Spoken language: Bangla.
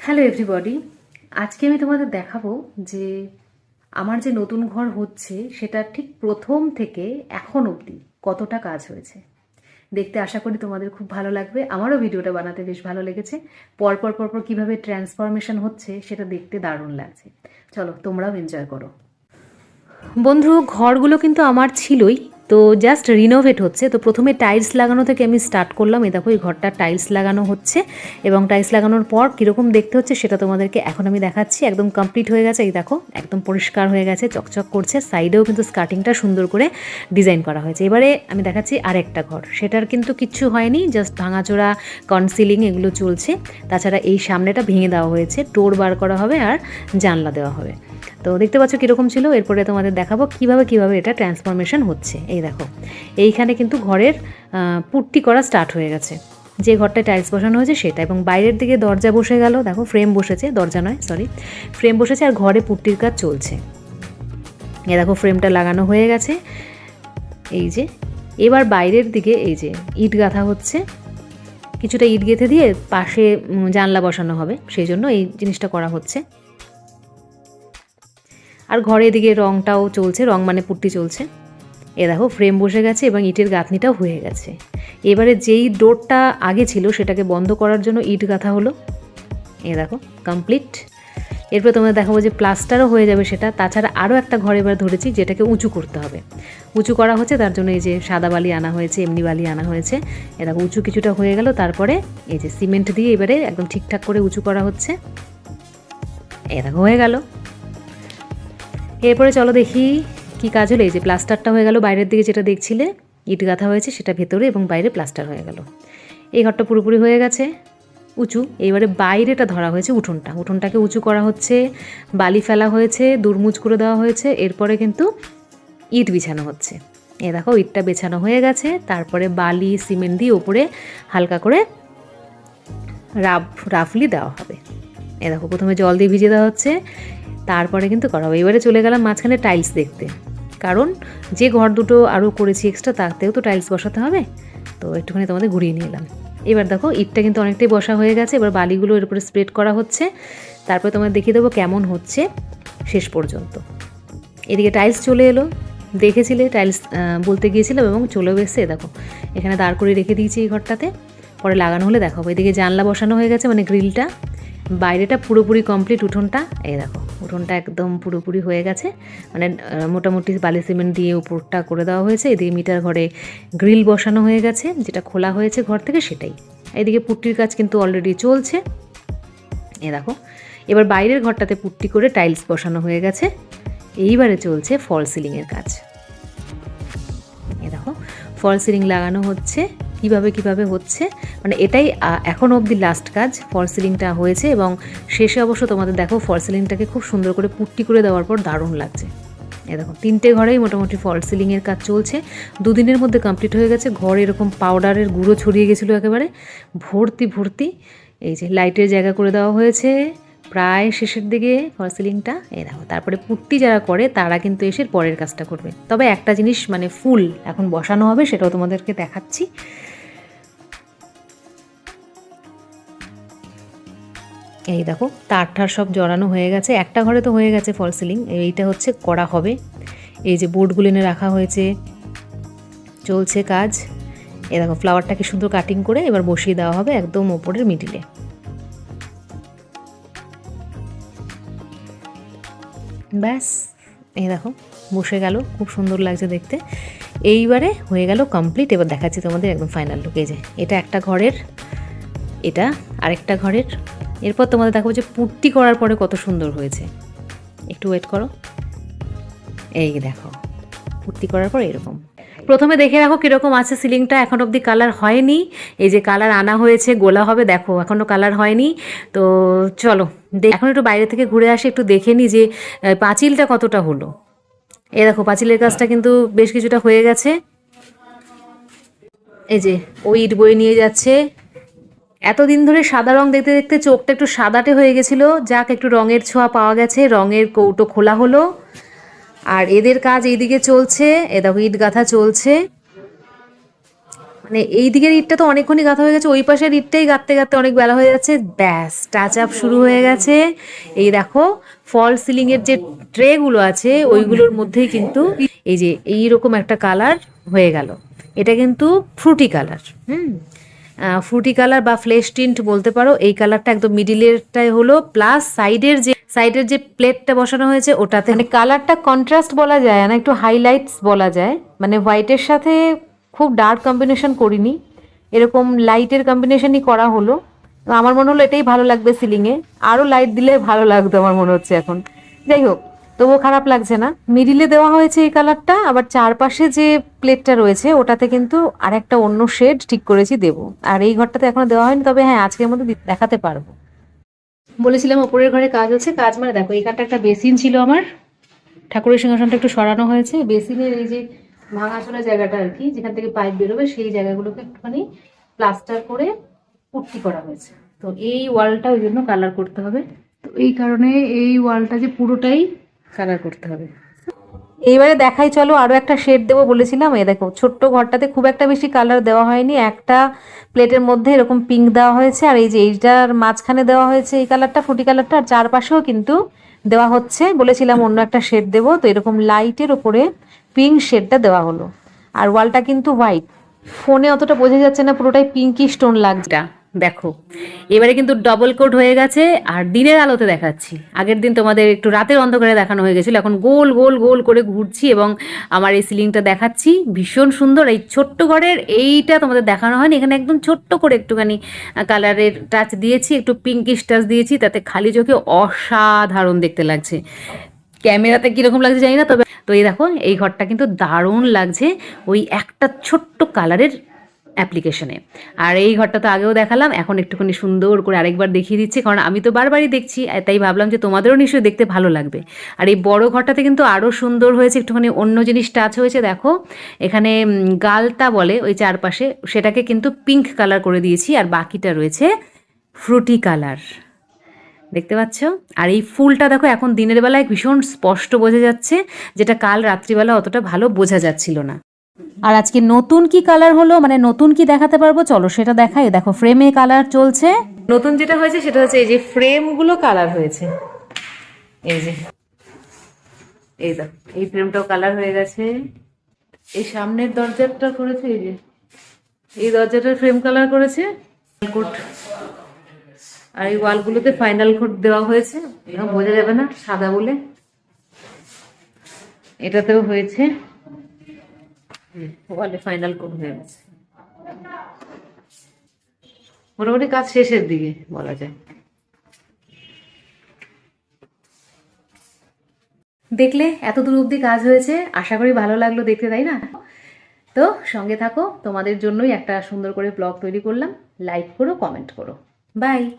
হ্যালো এভরিবডি আজকে আমি তোমাদের দেখাবো যে আমার যে নতুন ঘর হচ্ছে, সেটা ঠিক প্রথম থেকে এখন অবধি কতটা কাজ হয়েছে। দেখতে আশা করি তোমাদের খুব ভালো লাগবে। আমারও ভিডিওটা বানাতে বেশ ভালো লেগেছে। পরপর পরপর কীভাবে ট্রান্সফরমেশন হচ্ছে, সেটা দেখতে দারুণ লাগছে। চলো, তোমরাও এনজয় করো। বন্ধু, ঘরগুলো কিন্তু আমার ছিলই। তো জাস্ট রিনোভেট হচ্ছে। তো প্রথমে টাইলস লাগানো থেকে আমি স্টার্ট করলাম। এই দেখো, এই ঘরটা টাইলস লাগানো হচ্ছে এবং টাইলস লাগানোর পর কীরকম দেখতে হচ্ছে সেটা তোমাদেরকে এখন আমি দেখাচ্ছি। একদম কমপ্লিট হয়ে গেছে। এই দেখো, একদম পরিষ্কার হয়ে গেছে, চকচক করছে। সাইডেও কিন্তু স্কার্টিংটা সুন্দর করে ডিজাইন করা হয়েছে। এবারে আমি দেখাচ্ছি আরেকটা ঘর। সেটার কিন্তু কিচ্ছু হয়নি জাস্ট ভাঙাচোরা কনসিলিং এগুলো চলছে। তাছাড়া এই সামনেটা ভেঙে দেওয়া হয়েছে। টোর বার করা হবে আর জানলা দেওয়া হবে। তো দেখতে পাচ্ছ কীরকম ছিল? এরপরে তোমাদের দেখাবো কীভাবে কীভাবে এটা ট্রান্সফরমেশন হচ্ছে। এই দেখো, এইখানে কিন্তু ঘরের পুট্টি করা স্টার্ট হয়ে গেছে। যে ঘরটায় টাইলস বসানো হয়েছে সেটা, এবং বাইরের দিকে দরজা বসে গেল, দেখো ফ্রেম বসেছে, দরজা নয় সরি ফ্রেম বসেছে আর ঘরে পুট্টির কাজ চলছে। এ দেখো ফ্রেমটা লাগানো হয়ে গেছে। এই যে, এবার বাইরের দিকে এই যে, ইট গাঁথা হচ্ছে। কিছুটা ইট গেঁথে দিয়ে পাশে জানলা বসানো হবে, সেই জন্য এই জিনিসটা করা হচ্ছে। আর ঘরে এদিকে রংটাও চলছে, রং মানে পুট্টি চলছে। এ দেখো ফ্রেম বসে গেছে এবং ইটের গাঁথনিটাও হয়ে গেছে। এবারে যেই ডোরটা আগে ছিল, সেটাকে বন্ধ করার জন্য ইট গাঁথা হলো। এ দেখো কমপ্লিট এরপর তোমরা দেখাবো যে প্লাস্টারও হয়ে যাবে সেটা। তাছাড়া আরও একটা ঘর এবার ধরেছি, যেটাকে উঁচু করতে হবে। উঁচু করা হচ্ছে, তার জন্য এই যে সাদা বালি আনা হয়েছে, এমনি বালি আনা হয়েছে। এ দেখো, উঁচু কিছুটা হয়ে গেল, তারপরে এই যে সিমেন্ট দিয়ে এবারে একদম ঠিকঠাক করে উঁচু করা হচ্ছে। এ দেখো, হয়ে গেল। এরপরে চলো দেখি কি কাজ হলো? এই যে প্লাস্টারটা হয়ে গেল, বাইরের দিকে যেটা দেখছিলে, ইট গাঁথা হয়েছে সেটা ভেতরে এবং বাইরে প্লাস্টার হয়ে গেল। এই ঘরটা পুরোপুরি হয়ে গেছে, উঁচু। এইবারে বাইরেটা ধরা হয়েছে উঠোনটা। উঠোনটাকে উঁচু করা হচ্ছে, বালি ফেলা হয়েছে, দুরমুজ করে দেওয়া হয়েছে, এরপরে কিন্তু ইট বিছানো হচ্ছে। এ দেখো, ইটটা বেছানো হয়ে গেছে, তারপরে বালি, সিমেন্ট দিয়ে ওপরে হালকা করে রাফ, রাফলি দেওয়া হবে। এ দেখো, প্রথমে জল দিয়ে ভিজিয়ে দেওয়া হচ্ছে। তারপরে কিন্তু করা হবে এবারে চলে গেলাম মাঝখানে টাইলস দেখতে। কারণ যে ঘর দুটো আরও করেছি এক্সট্রা তাতেও তো টাইলস বসাতে হবে। তো একটুখানি তোমাদের ঘুরিয়ে নিয়ে এলাম। এবার দেখো, ইটটা কিন্তু অনেকটাই বসা হয়ে গেছে। এবার বালিগুলো এর উপরে স্প্রেড করা হচ্ছে। তারপরে তোমাদের দেখিয়ে দেবো কেমন হচ্ছে শেষ পর্যন্ত। এদিকে টাইলস চলে এলো। দেখেছিলে টাইলস বলতে গিয়েছিলাম এবং চলেও এসছে। দেখো, এখানে দাঁড় করে রেখে দিয়েছি এই ঘরটাতে। পরে লাগানো হলে দেখাবো। এদিকে জানলা বসানো হয়ে গেছে মানে গ্রিলটা বাইরেটা পুরোপুরি কমপ্লিট উঠোনটা। এই দেখো উঠোনটা একদম পুরোপুরি হয়ে গেছে। মানে মোটামুটি বালি সিমেন্ট দিয়ে উপরটা করে দেওয়া হয়েছে। এদিকে মিটার ঘরে গ্রিল বসানো হয়ে গেছে। যেটা খোলা হয়েছে ঘর থেকে সেটাই। এদিকে পুট্টির কাজ কিন্তু অলরেডি চলছে। এ দেখো, এবার বাইরের ঘরটাতে পুট্টি করে টাইলস বসানো হয়ে গেছে। এইবারে চলছে ফল সিলিংয়ের কাজ। এ দেখো ফল সিলিং লাগানো হচ্ছে। কীভাবে কীভাবে হচ্ছে মানে এটাই এখনও অবধি লাস্ট কাজ ফল সিলিংটা হয়েছে এবং শেষে অবশ্য তোমাদের দেখো ফল সিলিংটাকে খুব সুন্দর করে পুট্টি করে দেওয়ার পর দারুণ লাগছে। এ দেখো, তিনটে ঘরেই মোটামুটি ফল সিলিংয়ের কাজ চলছে। দুদিনের মধ্যে কমপ্লিট হয়ে গেছে, ঘর এরকম পাউডারের গুঁড়ো ছড়িয়ে গেছিল একেবারে। ভর্তি ভর্তি, এই যে লাইটের জায়গা করে দেওয়া হয়েছে। প্রায় শেষের দিকে ফল সিলিংটা এই দেখো, তারপরে পুট্টি যারা করে, তারা কিন্তু এসে পরের কাজটা করবে। তবে একটা জিনিস মানে ফুল এখন বসানো হবে, সেটাও তোমাদেরকে দেখাচ্ছি। এই দেখো, তার ঠার সব জড়ানো হয়ে গেছে। একটা ঘরে তো হয়ে গেছে ফল সিলিং। এইটা হচ্ছে করা হবে। এই যে বোর্ডগুলো এনে রাখা হয়েছে। চলছে কাজ। এ দেখো ফ্লাওয়ারটাকে সুন্দর কাটিং করে এবার বসিয়ে দেওয়া হবে একদম ওপরের মিডিলে ব্যাস, এই দেখো, বসে গেল। খুব সুন্দর লাগছে দেখতে। এইবারে হয়ে গেল কমপ্লিট এবার দেখাচ্ছি তোমাদের একদম ফাইনাল লুকে যে, এটা একটা ঘরের, এটা আরেকটা ঘরের। এরপর তোমাদের দেখাবো যে পুট্টি করার পরে কত সুন্দর হয়েছে। একটু ওয়েট করো। এই দেখো, পুট্টি করার পর এরকম। প্রথমে দেখে রাখো কীরকম আছে সিলিংটা, এখন অবধি কালার হয়নি। এই যে কালার আনা হয়েছে, গোলা হবে, দেখো এখনও কালার হয়নি। তো চলো এখন একটু বাইরে থেকে ঘুরে আসি, একটু দেখে নিই যে পাঁচিলটা কতটা হলো। এই দেখো, পাঁচিলের কাজটা কিন্তু বেশ কিছুটা হয়ে গেছে। এই যে, ওই ইট বয়ে নিয়ে যাচ্ছে। এতদিন ধরে সাদা রং দেখতে দেখতে চোখটা একটু সাদাটে হয়ে গেছিল। যাক, একটু রঙের ছোঁয়া পাওয়া গেছে, রঙের কৌটো খোলা হলো। আর এদের কাজ এইদিকে চলছে, এ দেখো ইট গাঁথা চলছে। মানে এই দিকের ইটটা তো অনেকক্ষণই গাঁথা হয়ে গেছে, ওই পাশের ইটটাই গাঁততে গাঁততে অনেক বেলা হয়ে যাচ্ছে। ব্যাস টাচ আপ শুরু হয়ে গেছে। এই দেখো ফল সিলিং এর যে ট্রেগুলো আছে, ওইগুলোর মধ্যেই কিন্তু এই যে এইরকম একটা কালার হয়ে গেল। এটা কিন্তু fruity colour hmm? Fruity colour বা ফ্লেশ টিন্ট বলতে পারো, এই কালারটা একদম মিডিলেরটাই হলো প্লাস সাইডের যে সাইডের যে প্লেটটা বসানো হয়েছে, ওটাতে মানে কালারটা কন্ট্রাস্ট বলা যায় না, একটু হাইলাইটস বলা যায়। মানে হোয়াইটের সাথে খুব ডার্ক কম্বিনেশন করিনি, এরকম লাইটের কম্বিনেশনই করা হলো। আমার মনে হলো এটাই ভালো লাগবে সিলিংয়ে আরও লাইট দিলে ভালো লাগতো আমার মনে হচ্ছে এখন। যাই হোক তবুও খারাপ লাগছে না। মিডিলে দেওয়া হয়েছে এই কালারটা, আবার চারপাশে যে প্লেটটা রয়েছে, ওটাতে কিন্তু আরেকটা অন্য শেড ঠিক করেছি দেবো। আর এই ঘরটাতে এখনও দেওয়া হয়নি, তবে হ্যাঁ আজকের মধ্যে দেখাতে পারব। বলেছিলাম ওপরের ঘরে কাজ হচ্ছে কাজ মানে দেখো এখানটা একটা বেসিন ছিল আমার। ঠাকুরের সিংহাসনটা একটু সরানো হয়েছে। বেসিনের এই যে ভাঙাচোরা জায়গাটা আর কি, যেখান থেকে পাইপ বেরোবে, সেই জায়গাগুলোকে একটুখানি প্লাস্টার করে পুট্টি করা হয়েছে। তো এই ওয়ালটা ওই জন্য কালার করতে হবে। তো এই কারণে এই ওয়ালটা যে পুরোটাই কালার করতে হবে। এইবারে দেখাই চলো আরও একটা শেড দেবো বলেছিলাম। এই দেখো ছোট্ট ঘরটাতে খুব একটা বেশি কালার দেওয়া হয়নি। একটা প্লেটের মধ্যে এরকম পিঙ্ক দেওয়া হয়েছে আর এই যে এইটার মাঝখানে দেওয়া হয়েছে এই কালারটা ফুটি কালারটা আর চারপাশেও কিন্তু দেওয়া হচ্ছে। বলেছিলাম অন্য একটা শেড দেবো তো এরকম লাইটের ওপরে পিঙ্ক শেডটা দেওয়া হলো। আর ওয়ালটা কিন্তু হোয়াইট ফোনে অতটা বোঝা যাচ্ছে না পুরোটাই পিঙ্কি স্টোন লাগছে। দেখো, এবারে কিন্তু ডবল কোট হয়ে গেছে আর দিনের আলোতে দেখাচ্ছি। আগের দিন তোমাদের একটু রাতের অন্ধকারে দেখানো হয়ে গেছিল, এখন গোল গোল গোল করে ঘুরছি এবং আমার এই সিলিংটা দেখাচ্ছি। ভীষণ সুন্দর, এই ছোট্ট ঘরের এইটা তোমাদের দেখানো হয়নি, এখানে একদম ছোট্ট করে একটুখানি কালারের টাচ দিয়েছি, একটু পিঙ্কিশ টাচ দিয়েছি, তাতে খালি চোখে অসাধারণ দেখতে লাগছে। ক্যামেরাতে কীরকম লাগছে জানি না, তবে তো এই দেখো, এই ঘরটা কিন্তু দারুণ লাগছে। ওই একটা ছোট্ট কালারের অ্যাপ্লিকেশনে। আর এই ঘরটা তো আগেও দেখালাম, এখন একটুখানি সুন্দর করে আরেকবার দেখিয়ে দিচ্ছি, কারণ আমি তো বারবারই দেখছি, তাই ভাবলাম যে তোমাদেরও নিশ্চয়ই দেখতে ভালো লাগবে। আর এই বড় ঘরটাতে কিন্তু আরও সুন্দর হয়েছে, একটুখানি অন্য জিনিস টাচ হয়েছে, দেখো। এখানে গালতা বলে ওই চারপাশে, সেটাকে কিন্তু পিঙ্ক কালার করে দিয়েছি, আর বাকিটা রয়েছে ফ্রুটি কালার দেখতে পাচ্ছ? আর এই ফুলটা দেখো, এখন দিনের বেলায় ভীষণ স্পষ্ট বোঝা যাচ্ছে, যেটা কাল রাত্রিবেলা অতটা ভালো বোঝা যাচ্ছিল না। আর আজকে নতুন কি কালার হলো? মানে নতুন কি দেখাতে পারব? চলো সেটা দেখাই। দেখো ফ্রেমে কালার চলছে। নতুন যেটা হয়েছে সেটা হচ্ছে এই যে ফ্রেমগুলো কালার হয়েছে। এই যে, এই দেখো, এই ফ্রেমটাও কালার হয়ে গেছে। এই সামনের দরজাটা করেছে, এই যে, এই দরজাটার ফ্রেম কালার করেছে। কোট। আর এই ওয়ালগুলোতে ফাইনাল কোট দেওয়া হয়েছে। বোঝা যাবে না, সাদা বলে। এটাতেও হয়েছে। ওয়ালে ফাইনাল হয়ে গেছে? মোটামুটি কাজ শেষের দিকে বলা যায়। দেখলে এত দূর অবধি কাজ হয়েছে, আশা করি ভালো লাগল দেখতে, তাই না? তো সঙ্গে থাকো, তোমাদের জন্যই একটা সুন্দর করে ব্লগ তৈরি করলাম। লাইক করো কমেন্ট করো। বাই